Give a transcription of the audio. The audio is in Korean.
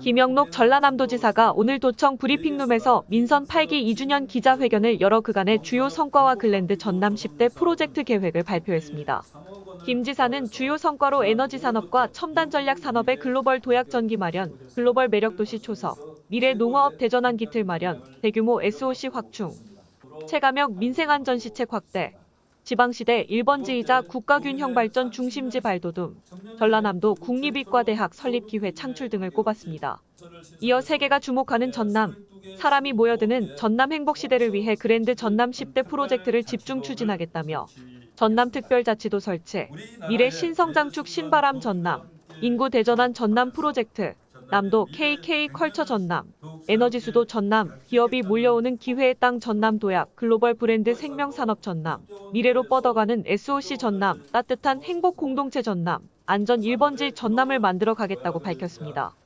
김영록 전라남도지사가 오늘 도청 브리핑룸에서 민선 8기 2주년 기자회견을 열어 그간의 주요 성과와 글랜드 전남 10대 프로젝트 계획을 발표했습니다. 김 지사는 주요 성과로 에너지 산업과 첨단 전략 산업의 글로벌 도약 전기 마련, 글로벌 매력 도시 초석, 미래 농어업 대전환 기틀 마련, 대규모 SOC 확충, 체감형 민생안전 시책 확대, 지방시대 1번지이자 국가균형 발전 중심지 발돋움, 전라남도 국립이과대학 설립 기회 창출 등을 꼽았습니다. 이어 세계가 주목하는 전남, 사람이 모여드는 전남 행복시대를 위해 그랜드 전남 10대 프로젝트를 집중 추진하겠다며 전남 특별자치도 설치, 미래 신성장축 신바람 전남, 인구 대전환 전남 프로젝트, 남도 KK 컬처 전남, 에너지 수도 전남, 기업이 몰려오는 기회의 땅 전남 도약, 글로벌 브랜드 생명산업 전남, 미래로 뻗어가는 SOC 전남, 따뜻한 행복 공동체 전남, 안전 1번지 전남을 만들어 가겠다고 밝혔습니다.